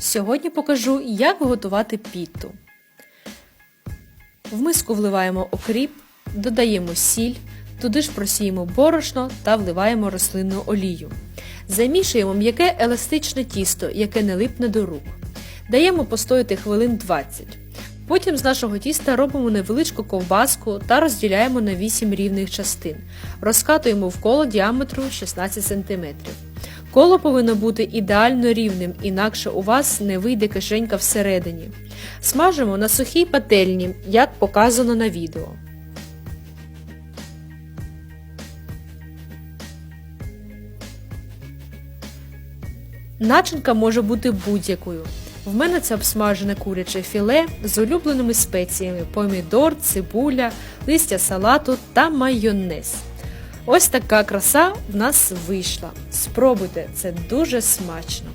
Сьогодні покажу, як готувати пітту. В миску вливаємо окріп, додаємо сіль, туди ж просіємо борошно та вливаємо рослинну олію. Замішуємо м'яке еластичне тісто, яке не липне до рук. Даємо постояти хвилин 20. Потім з нашого тіста робимо невеличку ковбаску та розділяємо на 8 рівних частин. Розкатуємо в коло діаметру 16 см. Коло повинно бути ідеально рівним, інакше у вас не вийде кишенька всередині. Смажимо на сухій пательні, як показано на відео. Начинка може бути будь-якою. В мене це обсмажене куряче філе з улюбленими спеціями помідор, цибуля, листя салату та майонез. Ось така краса в нас вийшла. Спробуйте, це дуже смачно.